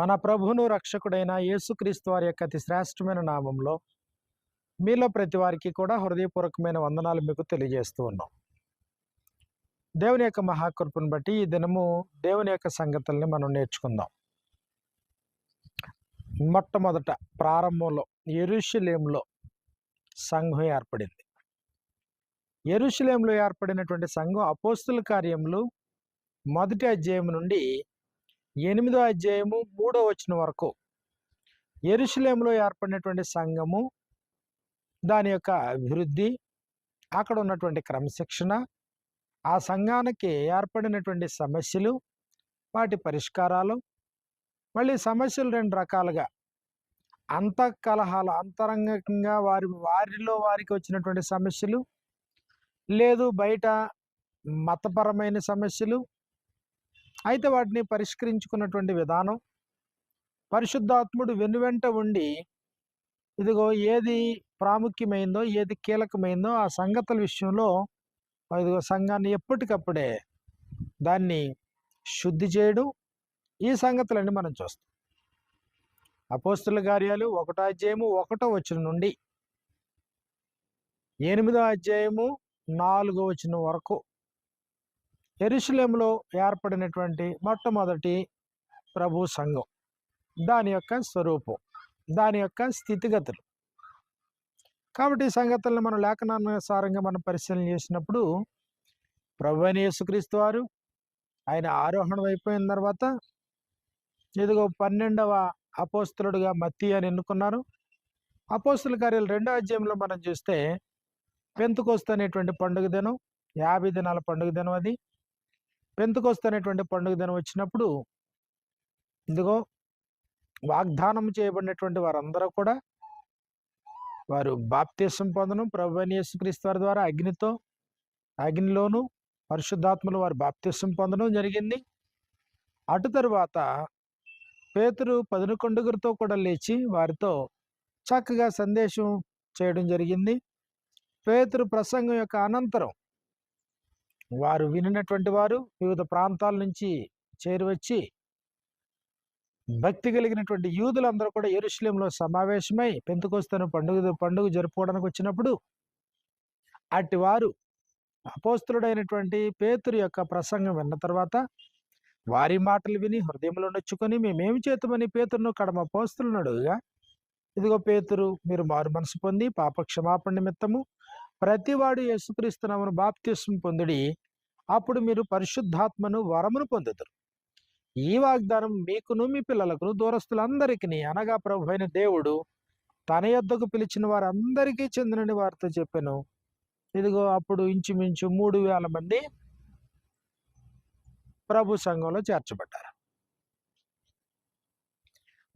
మన ప్రభును రక్షకుడైన యేసుక్రీస్తు వారి యొక్క అతి శ్రేష్టమైన నామంలో మీలో ప్రతి వారికి కూడా హృదయపూర్వకమైన వందనాలు మీకు తెలియజేస్తూ ఉన్నాం. దేవుని యొక్క మహాకృపను బట్టి ఈ దినము దేవుని యొక్క సంగతుల్ని మనం నేర్చుకుందాం. మొట్టమొదట ప్రారంభంలో ఎరుషులేంలో సంఘం ఏర్పడింది. ఎరుషులేంలో ఏర్పడినటువంటి సంఘం అపోస్తుల కార్యములు మొదటి అధ్యాయం నుండి ఎనిమిదో అధ్యాయము మూడో వచ్చిన వరకు. ఎరుషలేంలో ఏర్పడినటువంటి సంఘము దాని యొక్క అభివృద్ధి అక్కడ ఉన్నటువంటి క్రమశిక్షణ ఆ సంఘానికి ఏర్పడినటువంటి సమస్యలు వాటి పరిష్కారాలు మళ్ళీ సమస్యలు రెండు రకాలుగా. అంత కలహాలు అంతరంగంగా వారి వారిలో వారికి వచ్చినటువంటి సమస్యలు లేదు బయట మతపరమైన సమస్యలు అయితే వాటిని పరిష్కరించుకున్నటువంటి విధానం పరిశుద్ధాత్ముడు వెనువెంట ఉండి ఇదిగో ఏది ప్రాముఖ్యమైందో ఏది కీలకమైందో ఆ సంగతుల విషయంలో ఇదిగో సంఘాన్ని ఎప్పటికప్పుడే దాన్ని శుద్ధి చేయడం. ఈ సంగతులన్నీ మనం చూస్తాం. అపోస్తుల కార్యాలు ఒకటో అధ్యాయము ఒకటో వచ్చిన నుండి ఎనిమిదో అధ్యాయము నాలుగో వచ్చిన వరకు ఎరుషులేంలో ఏర్పడినటువంటి మొట్టమొదటి ప్రభు సంఘం. దాని యొక్క స్వరూపం దాని యొక్క స్థితిగతులు. కాబట్టి ఈ సంగతులను మనం లేఖనానుసారంగా మనం పరిశీలన చేసినప్పుడు ప్రభు అయిన యేసుక్రీస్తు వారు ఆయన ఆరోహణం అయిపోయిన తర్వాత ఇదిగో పన్నెండవ అపోస్తులుడుగా మత్తి అని ఎన్నుకున్నారు. అపోస్తుల కార్యాలు రెండో అధ్యాయంలో మనం చూస్తే పెంతుకొస్తు అనేటువంటి పండుగ దినం యాభై దినాల పండుగ దినం అది. పెంతుకొస్తు అనేటువంటి పండుగ దినం వచ్చినప్పుడు ఇందుకో వాగ్దానం చేయబడినటువంటి వారందరూ కూడా వారు బాప్తీసం పొందడం ప్రభు యేసుక్రీస్తు వారి ద్వారా అగ్నితో అగ్నిలోను పరిశుద్ధాత్మలు వారు బాప్తీసం పొందడం జరిగింది. అటు తరువాత పేతురు పదునుకొండుగురితో కూడా లేచి వారితో చక్కగా సందేశం చేయడం జరిగింది. పేతురు ప్రసంగం యొక్క అనంతరం వారు వినినటువంటి వారు వివిధ ప్రాంతాల నుంచి చేరువచ్చి భక్తి కలిగినటువంటి యూదులందరూ కూడా ఎరుశలేంలో సమావేశమై పెంతుకొస్తాను పండుగ పండుగ జరుపుకోవడానికి వచ్చినప్పుడు అట్టి వారు అపోస్తుడైనటువంటి పేతురు యొక్క ప్రసంగం విన్న తర్వాత వారి మాటలు విని హృదయంలో నొచ్చుకొని మేమేమి చేతమని పేతురును కడమ పోస్తున్నాడుగా ఇదిగో పేతురు మీరు మారు మనసు పొంది పాప క్షమాపణ నిమిత్తము ప్రతివాడు యేసుక్రీస్తునామను బాప్తిస్వం పొందుడి అప్పుడు మీరు పరిశుద్ధాత్మను వరమును పొందుతారు ఈ వాగ్దానం మీకును మీ పిల్లలకును దూరస్తులందరికీ అనగా ప్రభు అయిన దేవుడు తన యొద్దకు పిలిచిన వారందరికీ చెందినని వారితో చెప్పాను. ఇదిగో అప్పుడు ఇంచుమించు మూడు వేల మంది ప్రభు సంఘంలో చేర్చబడ్డారు.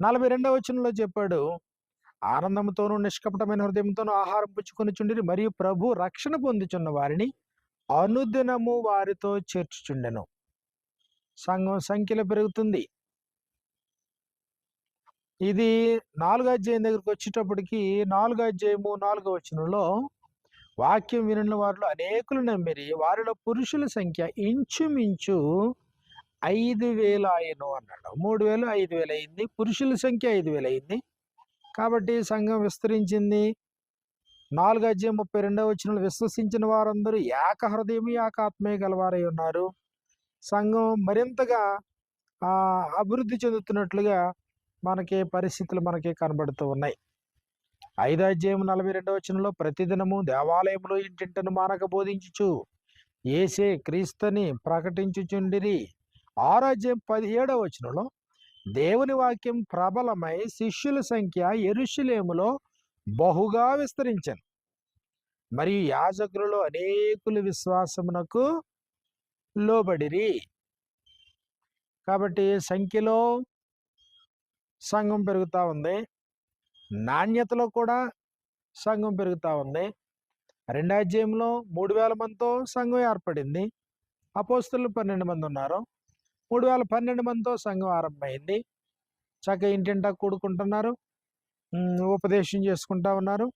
నలభై రెండవ వచనంలో చెప్పాడు ఆనందంతోనూ నిష్కపటమైన హృదయంతోనూ ఆహారం పుచ్చుకొని చుండిరి. మరియు ప్రభు రక్షణ పొందుచున్న వారిని అనుదినము వారితో చేర్చుచుండెను. సంఘం సంఖ్యలో పెరుగుతుంది. ఇది నాలుగో అధ్యాయం దగ్గరికి వచ్చేటప్పటికి నాలుగో అధ్యాయము నాలుగో వచనంలో వాక్యం వినిన వారిలో అనేకులు నమ్మిరి వారిలో పురుషుల సంఖ్య ఇంచుమించు ఐదు వేల ఆయను అన్నాడు. మూడు వేలు ఐదు వేలు అయింది. పురుషుల సంఖ్య ఐదు వేలు అయింది. కాబట్టి సంఘం విస్తరించింది. నాలుగు అధ్యాయం ముప్పై రెండవ వచ్చిన విశ్వసించిన వారందరూ ఏక హృదయం ఏక ఆత్మీయ గలవారై ఉన్నారు. సంఘం మరింతగా అభివృద్ధి చెందుతున్నట్లుగా మనకి పరిస్థితులు మనకి కనబడుతూ ఉన్నాయి. ఐదో అధ్యాయం నలభై రెండవ వచనంలో ప్రతిదినము దేవాలయంలో ఇంటింటను మానక బోధించుచు ఏసే క్రీస్తుని ప్రకటించుచుండిరి. ఆరో అధ్యాయం ఏడవ వచనంలో దేవుని వాక్యం ప్రబలమై శిష్యుల సంఖ్య ఎరుషులేములో బహుగా విస్తరించను. మరియు యాజకులలో అనేకులు విశ్వాసమునకు లోబడిరి. కాబట్టి సంఖ్యలో సంఘం పెరుగుతూ ఉంది. నాణ్యతలో కూడా సంఘం పెరుగుతూ ఉంది. రెండో అధ్యాయంలో మూడు వేల మందితో సంఘం ఏర్పడింది. అపోస్తులు పన్నెండు మంది ఉన్నారు. మూడు వేల పన్నెండు మందితో సంఘం ఆరంభమైంది. చక్కగా ఇంటింటా కూడుకుంటున్నారు. ఉపదేశం చేసుకుంటా ఉన్నారు.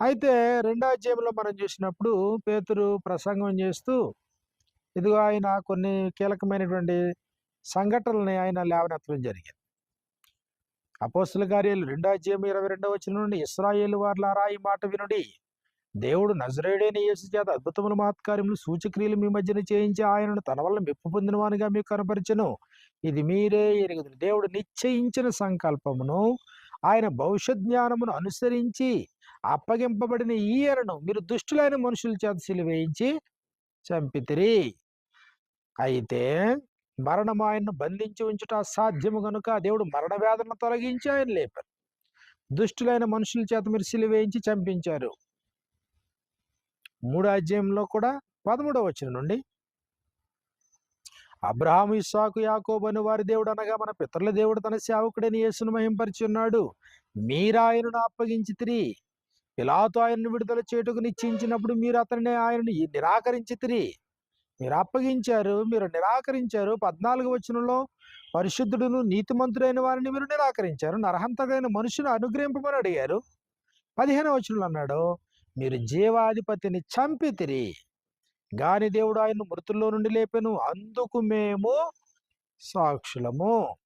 అయితే రెండో అధ్యాయంలో మనం చూసినప్పుడు పేతురు ప్రసంగం చేస్తూ ఇదిగో ఆయన కొన్ని కీలకమైనటువంటి సంఘటనల్ని ఆయన లేవనెత్తడం జరిగింది. అపోస్తుల కార్యాలు రెండో అధ్యాయం ఇరవై రెండవ వచ్చిన నుండి ఇస్రాయేల్ వార్లారా ఈ మాట వినుడి. దేవుడు నజరేడైన యేసు చేత అద్భుతములు మహత్కార్యములు సూచక్రియలు మీ మధ్యన చేయించి ఆయనను తన వల్ల మెప్పు పొందినవానిగా మీకు కనపరిచను. ఇది మీరే ఎరుగుదు దేవుడు నిశ్చయించిన సంకల్పమును ఆయన భవిష్యత్ జ్ఞానమును అనుసరించి అప్పగింపబడిన ఈయనను మీరు దుష్టులైన మనుషుల చేత సిలివేయించి చంపితిరి. అయితే మరణం ఆయన్ను బంధించి ఉంచుట అసాధ్యము కనుక దేవుడు మరణ వేదన తొలగించి ఆయన లేపారు. దుష్టులైన మనుషుల చేత మీరు సిలివేయించి చంపించారు. మూడో అధ్యాయంలో కూడా పదమూడవ వచ్చిన నుండి అబ్రహాము ఇస్సాకు యాకోబు అని వారి దేవుడు అనగా మన పితరుల దేవుడు తన సేవకుడని యేసును మహింపరిచి ఉన్నాడు మీరాయనను అప్పగించి తిరి పిలాతో ఆయనను విడుదల చేటుకు నిశ్చయించినప్పుడు మీరు అతనిని ఆయనను నిరాకరించి తిరి మీరు అప్పగించారు మీరు నిరాకరించారు. పద్నాలుగు వచనంలో పరిశుద్ధుడును నీతిమంతుడైన వారిని మీరు నిరాకరించారు. నరహంతగైన మనుషులు అనుగ్రహింపమని అడిగారు. పదిహేను వచనంలో అన్నాడు మీరు జీవాధిపతిని చంపితిరి గాని దేవుడు ఆయన మృతుల్లో నుండి లేపెను. అందుకు మేము సాక్షులము.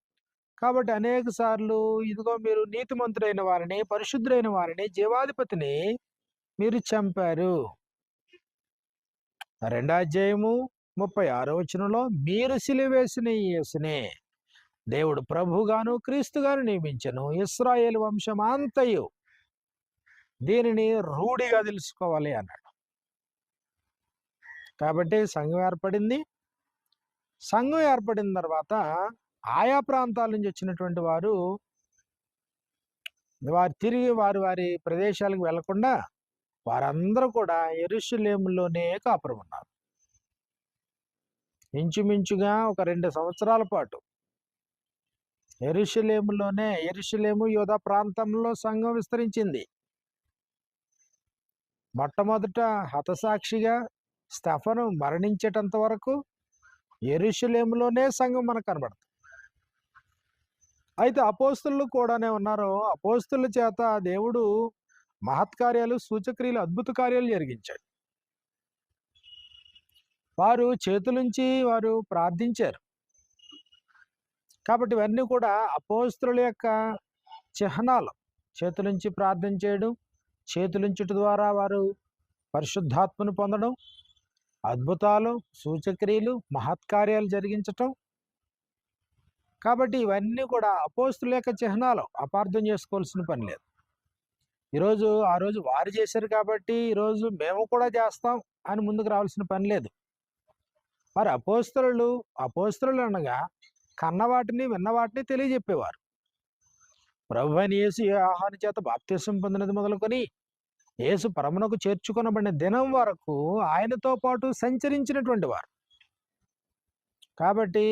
కాబట్టి అనేక సార్లు ఇదిగో మీరు నీతిమంతుడైన వారిని పరిశుద్ధులైన వారిని జీవాధిపతిని మీరు చంపారు. రెండో అధ్యాయము ముప్పై ఆరో వచనంలో మీరు సిలివేసిన ఈ యేసునే. దేవుడు ప్రభుగాను క్రీస్తుగాను నియమించను. ఇస్రాయేల్ వంశం అంతయు. దీనిని రూఢిగా తెలుసుకోవాలి అన్నాడు. కాబట్టి సంఘం ఏర్పడింది. సంఘం ఏర్పడిన తర్వాత ఆయా ప్రాంతాల నుంచి వచ్చినటువంటి వారు వారు తిరిగి వారి వారి ప్రదేశాలకు వెళ్ళకుండా వారందరూ కూడా ఎరుషులేములోనే కాపురం ఉన్నారు. ఇంచుమించుగా ఒక రెండు సంవత్సరాల పాటు ఎరుషులేములోనే ఎరుషులేము యోధ ప్రాంతంలో సంఘం విస్తరించింది. మొట్టమొదట హతసాక్షిగా స్టెఫను మరణించేటంత వరకు ఎరుషులేములోనే సంఘం మనకు కనబడుతుంది. అయితే అపోస్తులు కూడానే ఉన్నారు అపోస్తుల చేత దేవుడు మహత్కార్యాలు సూచక్రియలు అద్భుత కార్యాలు జరిగించాడు. వారు చేతులుంచి వారు ప్రార్థించారు. కాబట్టి ఇవన్నీ కూడా అపోస్తుల యొక్క చిహ్నాలు. చేతులుంచి ప్రార్థన చేయడం చేతులుంచుట ద్వారా వారు పరిశుద్ధాత్మను పొందడం అద్భుతాలు సూచక్రియలు మహత్కార్యాలు జరిగించటం. కాబట్టి ఇవన్నీ కూడా అపోస్తుల యొక్క చిహ్నాలు. అపార్థం చేసుకోవాల్సిన పని లేదు. ఈరోజు ఆ రోజు వారు చేశారు కాబట్టి ఈరోజు మేము కూడా చేస్తాం అని ముందుకు రావాల్సిన పని లేదు. వారు అపోస్తులు అపోస్తులు అనగా కన్న వాటిని తెలియజెప్పేవారు. ప్రభు అని యేసు ఆహార చేత బాప్త్యసం పొందినది మొదలుకొని యేసు పరమునకు చేర్చుకొనబడిన దినం వరకు ఆయనతో పాటు సంచరించినటువంటి వారు. కాబట్టి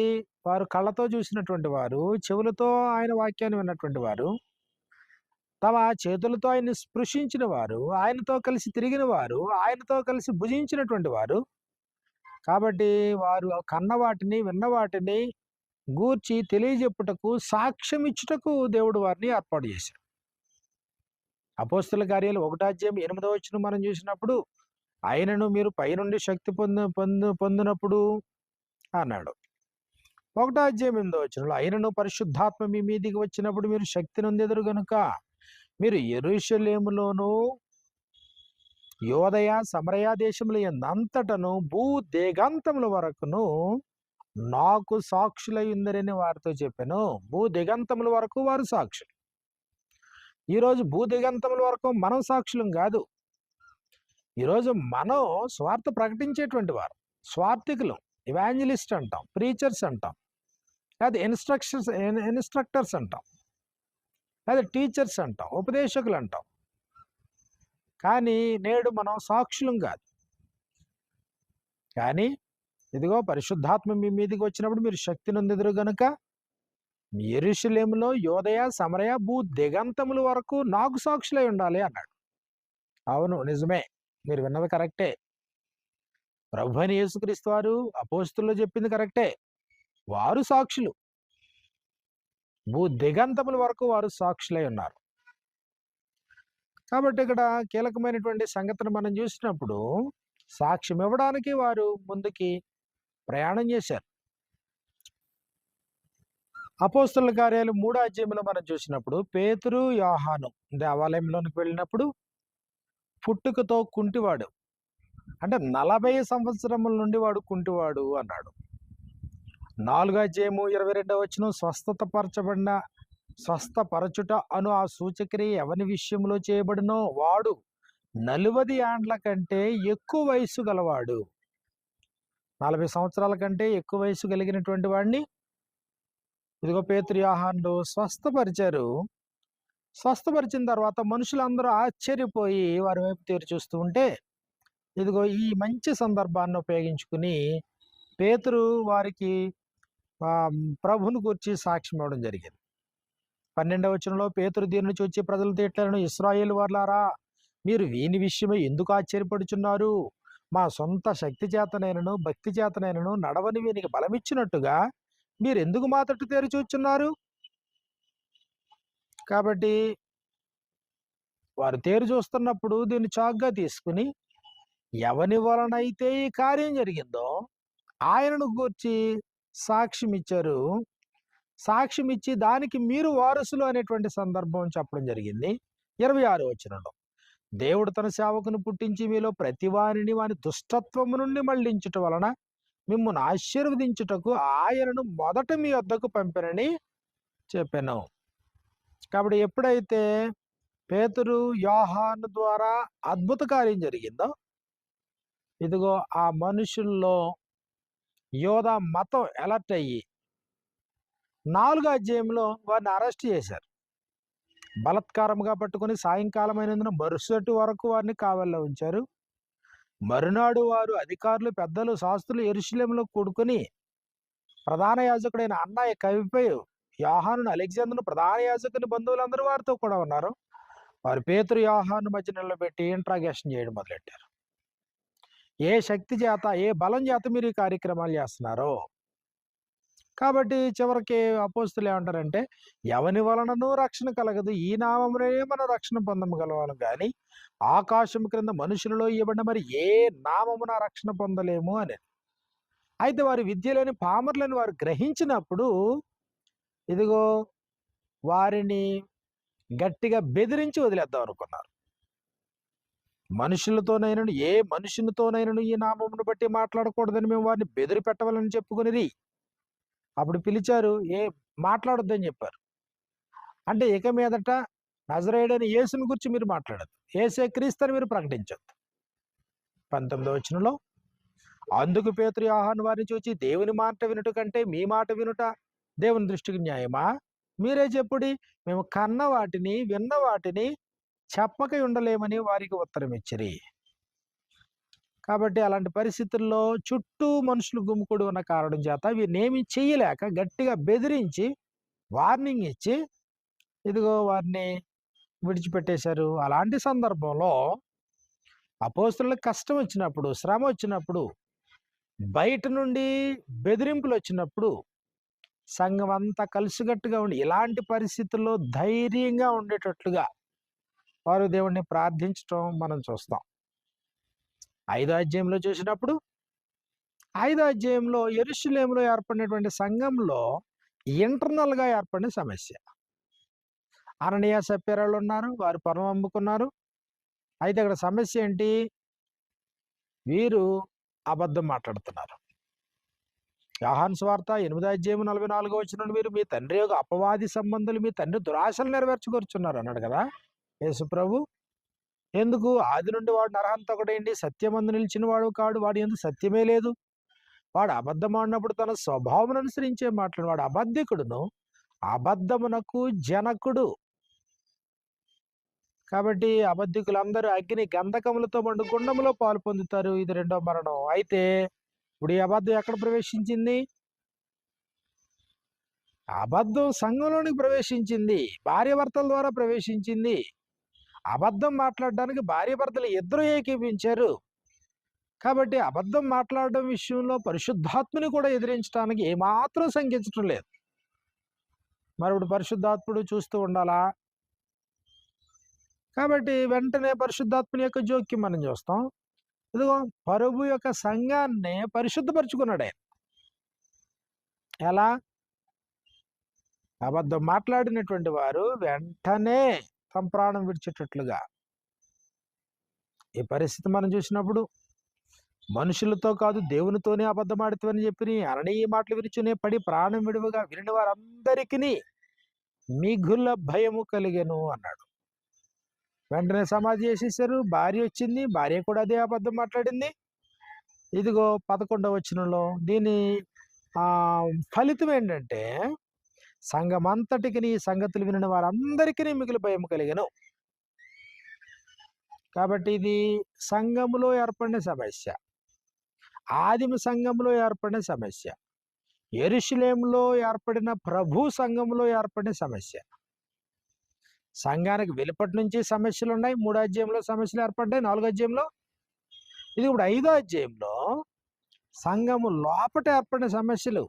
వారు కళ్ళతో చూసినటువంటి వారు చెవులతో ఆయన వాక్యాన్ని విన్నటువంటి వారు తమ చేతులతో ఆయన్ని స్పృశించిన వారు ఆయనతో కలిసి తిరిగిన వారు ఆయనతో కలిసి భుజించినటువంటి వారు. కాబట్టి వారు కన్న వాటిని విన్న వాటిని గూర్చి తెలియజెప్పుటకు సాక్ష్యం ఇచ్చుటకు దేవుడు వారిని ఏర్పాటు చేశారు. అపోస్తుల కార్యాలు ఒకటాధ్యాయం ఎనిమిదవ వచ్చిన మనం చూసినప్పుడు ఆయనను మీరు పైనుండి శక్తి పొంది పొందు పొందినప్పుడు అన్నాడు. ఒకటో అధ్యాయం ఎనిమిదో వచ్చినప్పుడు ఆయనను పరిశుద్ధాత్మ మీ మీదికి వచ్చినప్పుడు మీరు శక్తి నొందెదరు గనుక మీరు ఎరుషలేములోను యోదయ సమరయ దేశముల అంతటను భూ దిగంతముల వరకును నాకు సాక్షులై ఉందరని వారితో చెప్పాను. భూ దిగంతముల వరకు వారు సాక్షులు. ఈరోజు భూదిగంతముల వరకు మనం సాక్షులం కాదు. ఈరోజు మనం స్వార్థ ప్రకటించేటువంటి వారు. స్వార్థికులం. ఇవాంజలిస్ట్ అంటాం. ప్రీచర్స్ అంటాం. లేదా ఇన్స్ట్రక్షన్స్ ఇన్స్ట్రక్టర్స్ అంటాం. లేదా టీచర్స్ అంటాం. ఉపదేశకులు అంటాం. కానీ నేడు మనం సాక్షులం కాదు. కానీ ఇదిగో పరిశుద్ధాత్మ మీ మీదకి వచ్చినప్పుడు మీరు శక్తి నొందెదురు గనుక ఎరుషులేములో యోదయ సమరయ భూ దిగంతముల వరకు నాకు సాక్షులై ఉండాలి అన్నాడు. అవును నిజమే. మీరు విన్నది కరెక్టే. ప్రభు అని యేసుక్రీస్తు వారు అపోస్తుల్లో చెప్పింది కరెక్టే. వారు సాక్షులు. భూ దిగంతముల వరకు వారు సాక్షులై ఉన్నారు. కాబట్టి ఇక్కడ కీలకమైనటువంటి సంగతిని మనం చూసినప్పుడు సాక్ష్యం ఇవ్వడానికి వారు ముందుకి ప్రయాణం చేశారు. అపోస్తుల కార్యాలు మూడో అధ్యాయంలో మనం చూసినప్పుడు పేతురు యోహాను దేవాలయంలోనికి వెళ్ళినప్పుడు పుట్టుకతో కుంటివాడు. అంటే నలభై సంవత్సరముల నుండి వాడు కుంటివాడు అన్నాడు. నాలుగో అధ్యాయము ఇరవై రెండవ వచ్చిన స్వస్థత పరచబడిన స్వస్థపరచుట అను ఆ సూచక్రియ ఎవని విషయంలో చేయబడినో వాడు నలువది ఏండ్ల కంటే ఎక్కువ వయసు గలవాడు. నలభై సంవత్సరాల కంటే ఎక్కువ వయసు కలిగినటువంటి వాడిని ఇదిగో పేతురు స్వస్థపరిచారు. స్వస్థపరిచిన తర్వాత మనుషులందరూ ఆశ్చర్యపోయి వారి వైపు తీరు చూస్తూ ఉంటే ఇదిగో ఈ మంచి సందర్భాన్ని ఉపయోగించుకుని పేతురు వారికి ప్రభుని గురించి సాక్ష్యం ఇవ్వడం జరిగింది. పన్నెండవ వచనంలో పేతురు దీని నుంచి వచ్చి ప్రజలు తిట్లను ఇస్రాయేల్ వర్లారా మీరు వీని విషయమై ఎందుకు ఆశ్చర్యపడుచున్నారు? మా సొంత శక్తి చేతనైనను భక్తి చేతనైనను నడవని వీనికి బలమిచ్చినట్టుగా మీరు ఎందుకు మా తట్టు చూచున్నారు? కాబట్టి వారు తేరు చూస్తున్నప్పుడు దీన్ని చాగ్గా తీసుకుని ఎవని వలనైతే ఈ కార్యం జరిగిందో ఆయనను గూర్చి సాక్ష్యం ఇచ్చారు సాక్ష్యం ఇచ్చి దానికి మీరు వారసులు అనేటువంటి సందర్భం చెప్పడం జరిగింది. ఇరవై ఆరు వచనంలో. దేవుడు తన సేవకును పుట్టించి మీలో ప్రతి వారిని వాని దుష్టత్వము నుండి మళ్ళించటం వలన మిమ్మల్ని ఆశీర్వదించుటకు ఆయనను మొదట మీ వద్దకు పంపినని చెప్పాను. కాబట్టి ఎప్పుడైతే పేతురు యోహాన్ ద్వారా అద్భుత కార్యం జరిగిందో ఇదిగో ఆ మనుషుల్లో యోధ మతం అలర్ట్ అయ్యి నాలుగో అధ్యాయంలో వారిని అరెస్ట్ చేశారు. బలత్కారంగా పట్టుకొని సాయంకాలం అయినందున మరుసటి వరకు వారిని కావల్లో ఉంచారు. మరునాడు వారు అధికారులు పెద్దలు శాస్త్రులు ఎరుశలేంలో కూడుకొని ప్రధాన యాజకుడైన అన్నయ్య కవిపై యోహాను అలెగ్జాందర్ను ప్రధాన యాజకుని బంధువులందరూ వారితో కూడా ఉన్నారు. వారు పేతురు యోహాను మధ్య నిలబెట్టి ఇంట్రాగేషన్ చేయడం మొదలెట్టారు. ఏ శక్తి చేత ఏ బలం చేత మీరు ఈ కార్యక్రమాలు చేస్తున్నారో కాబట్టి చివరికి అపోస్తులు ఏమంటారంటే ఎవని వలనను రక్షణ కలగదు. ఈ నామమునే మనం రక్షణ పొందగలవాలం కానీ ఆకాశం క్రింద మనుషులలో ఇవ్వండి మరి ఏ నామమున రక్షణ పొందలేము అని అయితే వారి విద్యలోని పామర్లను వారు గ్రహించినప్పుడు ఇదిగో వారిని గట్టిగా బెదిరించి వదిలేద్దాం అనుకున్నారు. మనుషులతోనైనను ఏ మనుషునితోనైనను ఈ నామమును బట్టి మాట్లాడకూడదని మేము వారిని బెదిరి పెట్టవాలని చెప్పుకునేది అప్పుడు పిలిచారు ఏ మాట్లాడొద్దని చెప్పారు. అంటే ఇక మీదట నజరేయుడని యేసుని గురించి మీరు మాట్లాడద్దు. ఏసే క్రీస్తుని మీరు ప్రకటించద్దు. పంతొమ్మిదో వచనంలో అందుకు పేతురి ఆహాను వారిని చూచి దేవుని మాట వినుట కంటే మీ మాట వినుట దేవుని దృష్టికి న్యాయమా? మీరే చెప్పుడి మేము కన్న వాటిని విన్న వాటిని చెప్పక ఉండలేమని వారికి ఉత్తరం ఇచ్చిరి కాబట్టి అలాంటి పరిస్థితుల్లో చుట్టూ మనుషులు గుమ్ముకుడు ఉన్న కారణం చేత వీరినేమి చేయలేక గట్టిగా బెదిరించి వార్నింగ్ ఇచ్చి ఇదిగో వారిని విడిచిపెట్టేశారు. అలాంటి సందర్భంలో అపోస్తులకు కష్టం వచ్చినప్పుడు శ్రమ వచ్చినప్పుడు బయట నుండి బెదిరింపులు వచ్చినప్పుడు సంఘం అంతా కలిసిగట్టుగా ఉండి ఇలాంటి పరిస్థితుల్లో ధైర్యంగా ఉండేటట్లుగా వారు దేవుణ్ణి ప్రార్థించటం మనం చూస్తాం. ఐదో అధ్యాయంలో చూసినప్పుడు ఐదో అధ్యాయంలో ఎరుషులేములో ఏర్పడినటువంటి సంఘంలో ఇంటర్నల్గా ఏర్పడిన సమస్య. అననీయ సప్యరాలు ఉన్నారు వారు పొలం అమ్ముకున్నారు. అయితే అక్కడ సమస్య ఏంటి? వీరు అబద్ధం మాట్లాడుతున్నారు. యాహాన్ స్వార్త ఎనిమిదో అధ్యాయం నలభై నాలుగో వచ్చిన మీరు మీ తండ్రి యొక్క అపవాది సంబంధులు మీ తండ్రి దురాశలు నెరవేర్చుకొచ్చున్నారు అన్నాడు కదా యేసు ప్రభు ఎందుకు? ఆది నుండి వాడు నరహంత సత్యమందు నిలిచిన వాడు కాడు. వాడు ఎందుకు సత్యమే లేదు. వాడు అబద్ధం ఆడినప్పుడు తన స్వభావం అనుసరించే మాట్లాడు వాడు అబద్ధికుడును. అబద్ధమునకు జనకుడు. కాబట్టి అబద్ధికులందరూ అగ్ని గంధకములతో మండు గుండములో పాలు పొందుతారు. ఇది రెండో మరణం. అయితే ఇప్పుడు ఈ అబద్ధం ఎక్కడ ప్రవేశించింది? అబద్ధం సంఘంలోనికి ప్రవేశించింది. భార్యభర్తల ద్వారా ప్రవేశించింది. అబద్ధం మాట్లాడడానికి భార్యాభర్తలు ఇద్దరు ఏకీపించారు. కాబట్టి అబద్ధం మాట్లాడడం విషయంలో పరిశుద్ధాత్మని కూడా ఎదిరించడానికి ఏమాత్రం శంకించడం లేదు. మరి ఇప్పుడు పరిశుద్ధాత్ముడు చూస్తూ ఉండాలా? కాబట్టి వెంటనే పరిశుద్ధాత్మని యొక్క జోక్యం మనం చూస్తాం. ఇదిగో పరుగు యొక్క సంఘాన్ని పరిశుద్ధపరుచుకున్నాడు ఆయన. ఎలా? అబద్ధం మాట్లాడినటువంటి వారు వెంటనే తమ ప్రాణం విడిచేటట్లుగా. ఈ పరిస్థితి మనం చూసినప్పుడు మనుషులతో కాదు దేవునితోనే అబద్ధమాడుతామని చెప్పి అననీయ మాటలు విరుచునే పడి ప్రాణం విడువగా విని వారందరికీ మిగుల భయము కలిగెను అన్నాడు. వెంటనే సమాధి చేసేసారు భార్య వచ్చింది. భార్య కూడా అదే అబద్ధం మాట్లాడింది. ఇదిగో పదకొండవ వచనంలో దీని ఫలితం ఏంటంటే సంఘమంతటికి నీ సంగతులు వినిన వారందరికీ మిగులు భయం కలిగను. కాబట్టి ఇది సంఘములో ఏర్పడిన సమస్య. ఆదిమ సంఘంలో ఏర్పడిన సమస్య. ఎరుషులేంలో ఏర్పడిన ప్రభు సంఘంలో ఏర్పడిన సమస్య. సంఘానికి వెలుపటి నుంచి సమస్యలు ఉన్నాయి మూడో అధ్యాయంలో సమస్యలు ఏర్పడ్డాయి. నాలుగో అధ్యాయంలో. ఇది ఇప్పుడు ఐదో అధ్యాయంలో సంఘము లోపట ఏర్పడిన సమస్యలు.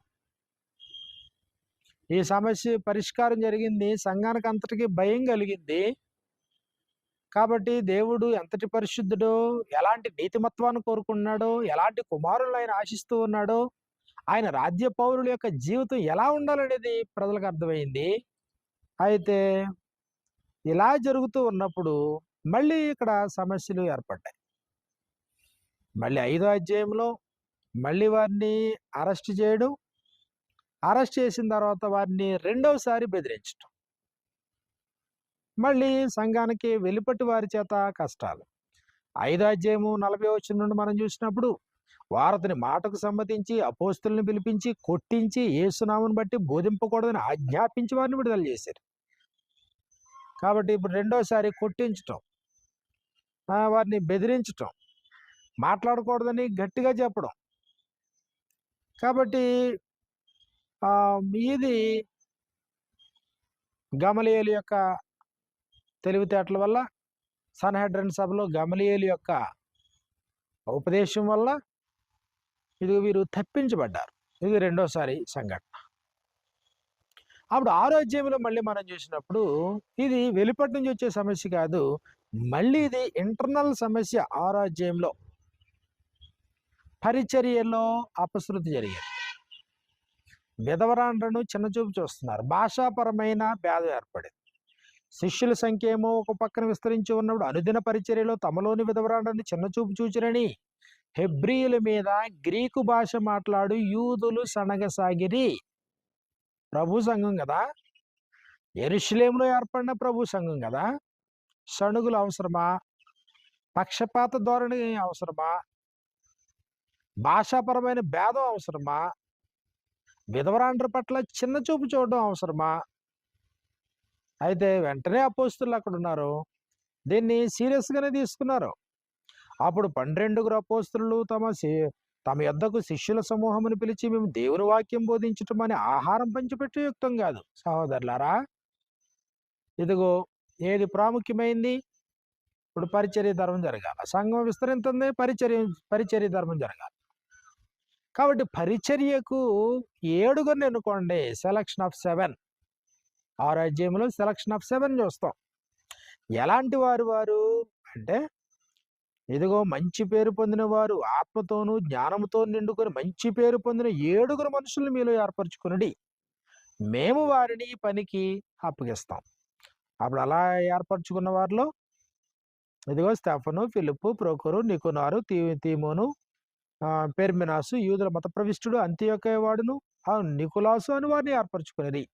ఈ సమస్య పరిష్కారం జరిగింది. సంఘానికి అంతటికి భయం కలిగింది. కాబట్టి దేవుడు ఎంతటి పరిశుద్ధుడో ఎలాంటి నీతిమత్వాన్ని కోరుకున్నాడో ఎలాంటి కుమారులు ఆయన ఆశిస్తూ ఉన్నాడో ఆయన రాజ్య పౌరుల యొక్క జీవితం ఎలా ఉండాలనేది ప్రజలకు అర్థమైంది. అయితే ఇలా జరుగుతూ ఉన్నప్పుడు మళ్ళీ ఇక్కడ సమస్యలు ఏర్పడ్డాయి. మళ్ళీ ఐదో అధ్యాయంలో మళ్ళీ వారిని అరెస్ట్ చేయడం అరెస్ట్ చేసిన తర్వాత వారిని రెండవసారి బెదిరించటం. మళ్ళీ సంఘానికి వెలుపటి వారి చేత కష్టాలు. ఐదో అధ్యాయము నలభై వచ్చిన నుండి మనం చూసినప్పుడు వారు అతని మాటకు సమ్మతించి అపోస్తుల్ని పిలిపించి కొట్టించి ఏసునామను బట్టి బోధింపకూడదని ఆజ్ఞాపించి వారిని విడుదల చేశారు. కాబట్టి ఇప్పుడు రెండోసారి కొట్టించటం వారిని బెదిరించటం మాట్లాడకూడదని గట్టిగా చెప్పడం. కాబట్టి ఇది గమలియేలు యొక్క తెలివితేటల వల్ల సన్హెడ్రన్ సభలో గమలియేలు యొక్క ఉపదేశం వల్ల ఇది వీరు తప్పించబడ్డారు. ఇది రెండోసారి సంఘటన. అప్పుడు ఆరోగ్యంలో మళ్ళీ మనం చూసినప్పుడు ఇది వెలుపటి నుంచి వచ్చే సమస్య కాదు మళ్ళీ ఇది ఇంటర్నల్ సమస్య ఆరోగ్యంలో పరిచర్యలో అపశృతి జరిగింది. విధవరాండ్రను చిన్నచూపు చూస్తున్నారు. భాషాపరమైన భేదం ఏర్పడింది. శిష్యుల సంఖ్య ఏమో ఒక పక్కన విస్తరించి ఉన్నప్పుడు అనుదిన పరిచర్యలో తమలోని విధవరాండ్రని చిన్నచూపు చూచిరని హెబ్రియుల మీద గ్రీకు భాష మాట్లాడు యూదులు సనగసాగిరి ప్రభు సంఘం కదా? ఎరుషులేములో ఏర్పడిన ప్రభు సంఘం కదా? సణుగులు అవసరమా? పక్షపాత ధోరణి అవసరమా? భాషాపరమైన భేదం అవసరమా? విధవరాండ్రి పట్ల చిన్న చూపు చూడడం అవసరమా? అయితే వెంటనే అపోస్తులు అక్కడ ఉన్నారు. దీన్ని సీరియస్గానే తీసుకున్నారు. అప్పుడు పన్నెండుగురు అపోస్తులు తమ తమ యొద్దకు శిష్యుల సమూహమును పిలిచి మేము దేవుని వాక్యం బోధించటం అని ఆహారం పంచిపెట్టే యుక్తం కాదు. సహోదరులారా ఇదిగో ఏది ప్రాముఖ్యమైంది? ఇప్పుడు పరిచర్య ధర్మం జరగాలి. సంఘం విస్తరింతుంది పరిచర్య పరిచర్య ధర్మం జరగాలి. కాబట్టి పరిచర్యకు ఏడుగురిని ఎన్నుకోండి. సెలక్షన్ ఆఫ్ సెవెన్ ఆరు రాజ్యంలో సెలక్షన్ ఆఫ్ సెవెన్ చూస్తాం. ఎలాంటి వారు వారు? అంటే ఇదిగో మంచి పేరు పొందిన వారు ఆత్మతోనూ జ్ఞానంతో నిండుకొని మంచి పేరు పొందిన ఏడుగురు మనుషులను మీలో ఏర్పరచుకునడి. మేము వారిని పనికి అప్పగిస్తాం. అప్పుడు అలా ఏర్పరచుకున్న వారిలో ఇదిగో స్టెఫను ఫిలిప్పు ప్రోకరు నికునారు తీ తీమోను పెర్మినాసు యూదుల మత ప్రవిష్టుడు అంత్యొకవాడును ఆ నికులాసు అని వారిని ఏర్పరచుకునేది.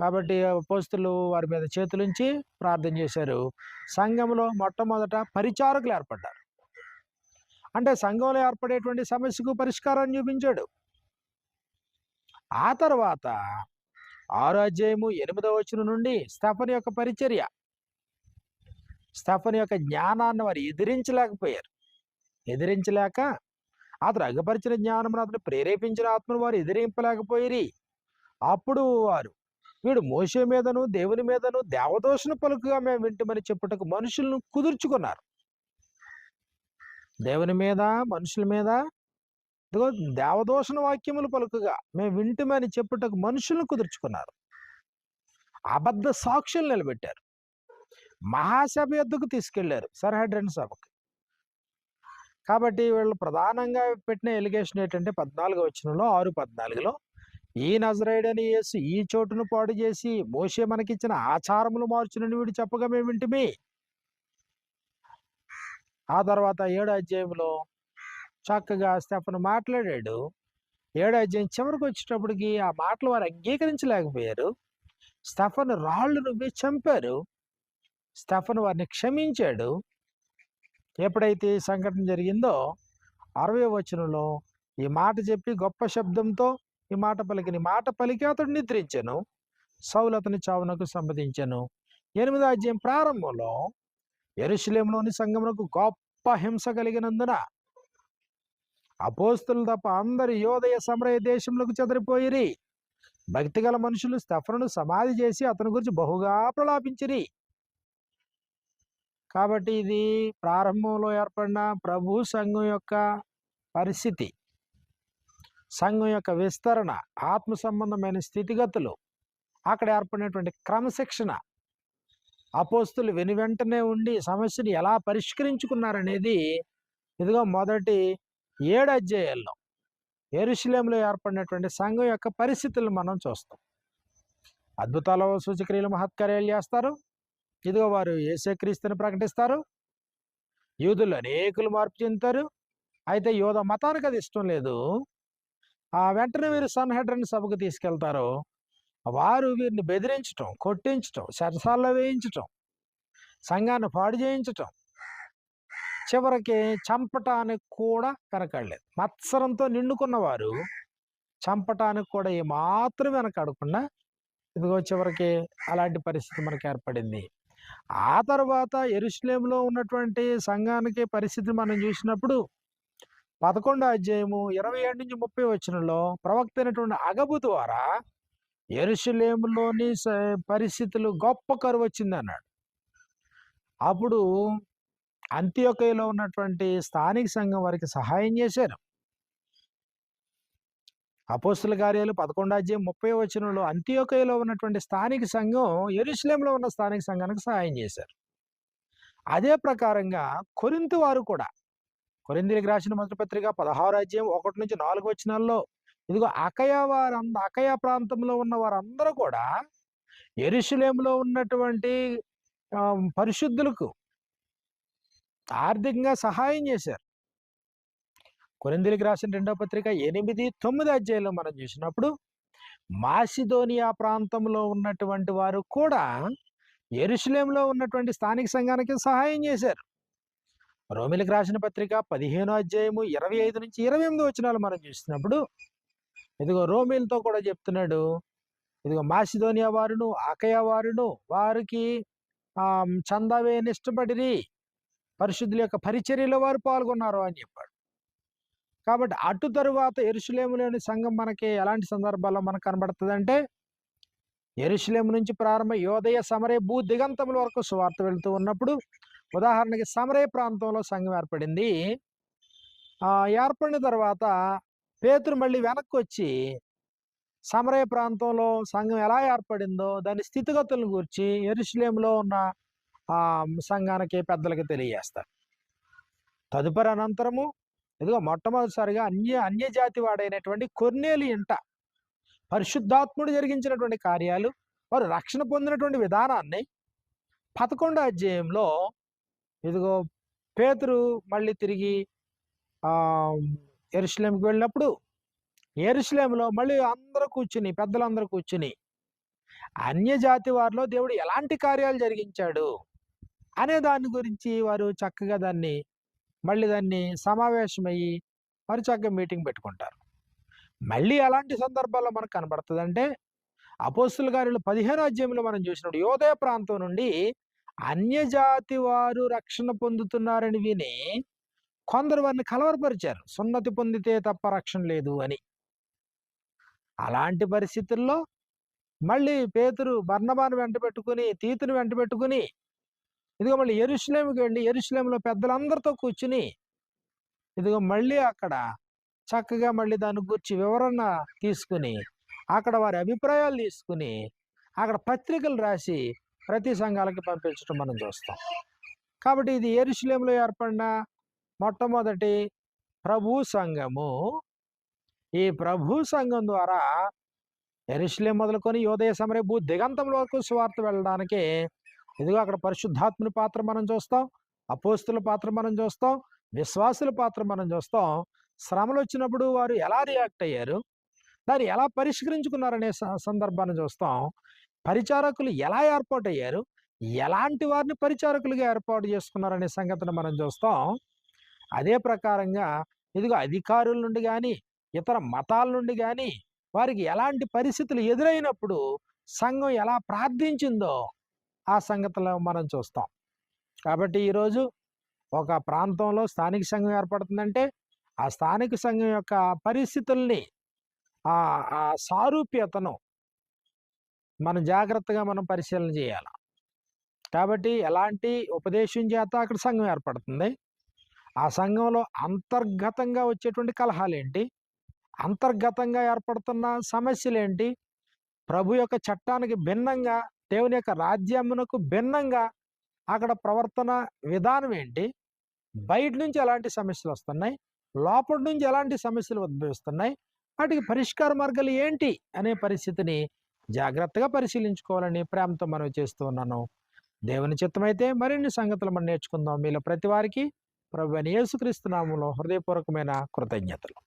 కాబట్టి పోస్తులు వారి మీద చేతులుంచి ప్రార్థన చేశారు. సంఘంలో మొట్టమొదట పరిచారకులు ఏర్పడ్డారు. అంటే సంఘంలో ఏర్పడేటువంటి సమస్యకు పరిష్కారాన్ని చూపించాడు. ఆ తర్వాత ఆరో అధ్యాయము ఎనిమిదవ వచ్చిన నుండి స్థాపన యొక్క పరిచర్య. స్థాపన యొక్క జ్ఞానాన్ని వారు ఎదిరించలేకపోయారు. ఎదిరించలేక అతను అగపరిచిన జ్ఞానమును అతను ప్రేరేపించిన ఆత్మను వారు ఎదిరింపలేకపోయిరి. అప్పుడు వారు వీడు మోసే మీదను దేవుని మీదను దేవదోషణ పలుకుగా మేము వింటమని చెప్పుటకు మనుషులను కుదుర్చుకున్నారు. దేవుని మీద మనుషుల మీద దేవదోషణ వాక్యములు పలుకుగా మేము వింటమని చెప్పుటకు మనుషులను కుదుర్చుకున్నారు. అబద్ధ సాక్షులు నిలబెట్టారు. మహాసభ ఎద్దుకు తీసుకెళ్ళారు సర్హడ్రన్ సభకు. కాబట్టి వీళ్ళు ప్రధానంగా పెట్టిన ఎలిగేషన్ ఏంటంటే పద్నాలుగు వచ్చినలో ఆరు పద్నాలుగులో ఈ నజరేడని యేసు ఈ చోటును పాడు చేసి మోషే మనకిచ్చిన ఆచారములు మార్చునని వీడు చెప్పగా మేము వింటిమి. ఆ తర్వాత ఏడో అధ్యాయంలో చక్కగా స్టెఫన్ మాట్లాడాడు. ఏడో అధ్యాయం చివరికి వచ్చేటప్పటికి ఆ మాటలు వారు అంగీకరించలేకపోయారు. స్టెఫన్ రాళ్ళు నువ్వే చంపారు. స్టెఫన్ వారిని క్షమించాడు. ఎప్పుడైతే ఈ సంఘటన జరిగిందో అరవై వచనంలో ఈ మాట చెప్పి గొప్ప శబ్దంతో ఈ మాట పలికిన మాట పలికి అతడు నిద్రించాను. సౌలు అతని చావునకు సంబంధించాను. ఎనిమిదో అధ్యాయం ప్రారంభంలో ఎరుశలేంలోని సంఘమునకు గొప్ప హింస కలిగినందున అపోస్తులు తప్ప అందరి యోదయ సమరయ దేశంలోకి చెదరిపోయిరి. భక్తిగల మనుషులు స్టెఫనును సమాధి చేసి అతని గురించి బహుగా ప్రలాపించిరి. కాబట్టి ఇది ప్రారంభంలో ఏర్పడిన ప్రభు సంఘం యొక్క పరిస్థితి. సంఘం యొక్క విస్తరణ ఆత్మ సంబంధమైన స్థితిగతులు. అక్కడ ఏర్పడినటువంటి క్రమశిక్షణ. అపోస్తులు వెను వెంటనే ఉండి సమస్యను ఎలా పరిష్కరించుకున్నారనేది ఇదిగో మొదటి ఏడు అధ్యాయాల్లో ఎరుశలేంలో ఏర్పడినటువంటి సంఘం యొక్క పరిస్థితులను మనం చూస్తాం. అద్భుతాల సూచక్రియలు మహత్కార్యాలు చేస్తారు. ఇదిగో వారు ఏసేక్రీస్తుని ప్రకటిస్తారు. యూదులు అనేకులు మార్పు చెందుతారు. అయితే యోధ మతానికి అది ఇష్టం లేదు. ఆ వెంటనే వీరు సన్హెడ్రన్ సభకు తీసుకెళ్తారు. వారు వీరిని బెదిరించటం కొట్టించటం శరసాల్లో వేయించటం సంఘాన్ని పాడు చేయించటం చివరికి చంపటానికి కూడా వెనకాడలేదు. మత్సరంతో నిండుకున్నవారు చంపటానికి కూడా ఏమాత్రం వెనకాడకుండా ఇదిగో చివరికి అలాంటి పరిస్థితి మనకు ఏర్పడింది. ఆ తర్వాత ఎరుస్లేంలో ఉన్నటువంటి సంఘానికి పరిస్థితి మనం చూసినప్పుడు పదకొండో అధ్యాయము ఇరవై ఏడు నుంచి ముప్పై వచ్చినలో ప్రవక్త అయినటువంటి అగబు ద్వారా ఎరుసలేములోని పరిస్థితులు గొప్ప కరువు వచ్చింది అన్నాడు. అప్పుడు అంత్యోకయలో ఉన్నటువంటి స్థానిక సంఘం వారికి సహాయం చేశారు. అపోస్తుల కార్యాలు పదకొండాధ్యాయం ముప్పై వచనంలో అంత్యోకయలో ఉన్నటువంటి స్థానిక సంఘం ఎరుశ్లేంలో ఉన్న స్థానిక సంఘానికి సహాయం చేశారు. అదే ప్రకారంగా కొరింత వారు కూడా కొరిందీలకు రాసిన మొదటి పత్రిక పదహారు అధ్యాయం ఒకటి నుంచి నాలుగు వచనాల్లో ఇదిగో అకయ వారంద అకయ ప్రాంతంలో ఉన్న వారందరూ కూడా ఎరుషులేములో ఉన్నటువంటి పరిశుద్ధులకు ఆర్థికంగా సహాయం చేశారు. కొరిందీలకు రాసిన రెండవ పత్రిక ఎనిమిది తొమ్మిది అధ్యాయంలో మనం చూసినప్పుడు మాసిదోనియా ప్రాంతంలో ఉన్నటువంటి వారు కూడా ఎరుసలేంలో ఉన్నటువంటి స్థానిక సంఘానికి సహాయం చేశారు. రోమిలకు రాసిన పత్రిక పదిహేనో అధ్యాయము ఇరవై ఐదు నుంచి ఇరవై ఎనిమిది వచనాలు మనం చూసినప్పుడు ఇదిగో రోమిలతో కూడా చెప్తున్నాడు ఇదిగో మాసిదోనియా వారును అకయ వారును వారికి చందా వేయని ఇష్టపడిరి పరిశుద్ధుల యొక్క పరిచర్యలో వారు పాల్గొన్నారు అని చెప్పాడు. కాబట్టి అటు తరువాత ఎరుసలేములోని సంఘం మనకి ఎలాంటి సందర్భాల్లో మనకు కనబడుతుంది అంటే ఎరుషులేము నుంచి ప్రారంభ యోదయ సమరే భూ దిగంతముల వరకు సువార్త వెళుతూ ఉన్నప్పుడు ఉదాహరణకి సమరే ప్రాంతంలో సంఘం ఏర్పడింది. ఆ ఏర్పడిన తర్వాత పేతురు మళ్ళీ వెనక్కి వచ్చి సమరయ ప్రాంతంలో సంఘం ఎలా ఏర్పడిందో దాని స్థితిగతులను గురించి ఎరుషులేములో ఉన్న ఆ సంఘానికి పెద్దలకి తెలియజేస్తారు. తదుపరి అనంతరము ఇదిగో మొట్టమొదటిసారిగా అన్య అన్యజాతి వాడైనటువంటి కొర్నేలి ఇంట. పరిశుద్ధాత్ముడు జరిగించినటువంటి కార్యాలు వారు రక్షణ పొందినటువంటి విధానాన్ని పదకొండో అధ్యాయంలో ఇదిగో పేతురు మళ్ళీ తిరిగి ఆ వెళ్ళినప్పుడు ఎరుసలేంలో మళ్ళీ అందరూ కూర్చుని పెద్దలందరూ కూర్చుని అన్యజాతి వారిలో దేవుడు ఎలాంటి కార్యాలు జరిగించాడు అనే దాని గురించి వారు చక్కగా దాన్ని మళ్ళీ దాన్ని సమావేశమయ్యి వారు మీటింగ్ పెట్టుకుంటారు. మళ్ళీ అలాంటి సందర్భాల్లో మనకు కనబడుతుందంటే అపోస్తుల గారిలో పదిహేను అధ్యాయంలో మనం చూసినప్పుడు యోదయ ప్రాంతం నుండి అన్యజాతి వారు రక్షణ పొందుతున్నారని విని కొందరు వారిని కలవరపరిచారు. సున్నతి పొందితే తప్ప రక్షణ లేదు అని. అలాంటి పరిస్థితుల్లో మళ్ళీ పేతురు బర్ణబాను వెంట పెట్టుకుని తీతుని వెంట పెట్టుకుని ఇదిగో మళ్ళీ ఎరుశ్లేమికి వెళ్ళి ఎరుశ్లేములో పెద్దలందరితో కూర్చుని ఇదిగో మళ్ళీ అక్కడ చక్కగా మళ్ళీ దాని గురించి వివరణ తీసుకుని అక్కడ వారి అభిప్రాయాలు తీసుకుని అక్కడ పత్రికలు రాసి ప్రతి సంఘాలకి పంపించడం మనం చూస్తాం. కాబట్టి ఇది ఎరుశ్లేములో ఏర్పడిన మొట్టమొదటి ప్రభు సంఘము. ఈ ప్రభు సంఘం ద్వారా ఎరుశ్లేం మొదలుకొని యోదయ సమరే భూ దిగంతం వరకు స్వార్థ వెళ్ళడానికి ఇదిగో అక్కడ పరిశుద్ధాత్మని పాత్ర మనం చూస్తాం అపోస్తుల పాత్ర మనం చూస్తాం విశ్వాసుల పాత్ర మనం చూస్తాం. శ్రమలు వచ్చినప్పుడు వారు ఎలా రియాక్ట్ అయ్యారు? దాన్ని ఎలా పరిష్కరించుకున్నారనే స- సందర్భాన్ని చూస్తాం. పరిచారకులు ఎలా ఏర్పాటు అయ్యారు ఎలాంటి వారిని పరిచారకులుగా ఏర్పాటు చేసుకున్నారనే సంగతిని మనం చూస్తాం. అదే ప్రకారంగా ఇదిగో అధికారుల నుండి కానీ ఇతర మతాల నుండి కానీ వారికి ఎలాంటి పరిస్థితులు ఎదురైనప్పుడు సంఘం ఎలా ప్రార్థించిందో ఆ సంగతిలో మనం చూస్తాం. కాబట్టి ఈరోజు ఒక ప్రాంతంలో స్థానిక సంఘం ఏర్పడుతుందంటే ఆ స్థానిక సంఘం యొక్క పరిస్థితుల్ని ఆ సారూప్యతను మనం జాగ్రత్తగా మనం పరిశీలన చేయాలి. కాబట్టి ఎలాంటి ఉపదేశం చేత అక్కడ సంఘం ఏర్పడుతుంది? ఆ సంఘంలో అంతర్గతంగా వచ్చేటువంటి కలహాలు ఏంటి అంతర్గతంగా ఏర్పడుతున్న సమస్యలు ఏంటి ప్రభు యొక్క చట్టానికి భిన్నంగా దేవుని యొక్క రాజ్యమునకు భిన్నంగా అక్కడ ప్రవర్తన విధానం ఏంటి? బయట నుంచి ఎలాంటి సమస్యలు వస్తున్నాయి? లోపల నుంచి ఎలాంటి సమస్యలు ఉద్భవిస్తున్నాయి? వాటికి పరిష్కార మార్గాలు ఏంటి? అనే పరిస్థితిని జాగ్రత్తగా పరిశీలించుకోవాలని ప్రేమతో మనం చేస్తూ ఉన్నాను. దేవుని చిత్తమైతే మరిన్ని సంగతులు మనం నేర్చుకుందాం. మీలో ప్రతి వారికి ప్రభు అని యేసుక్రీస్తు నామంలో హృదయపూర్వకమైన కృతజ్ఞతలు.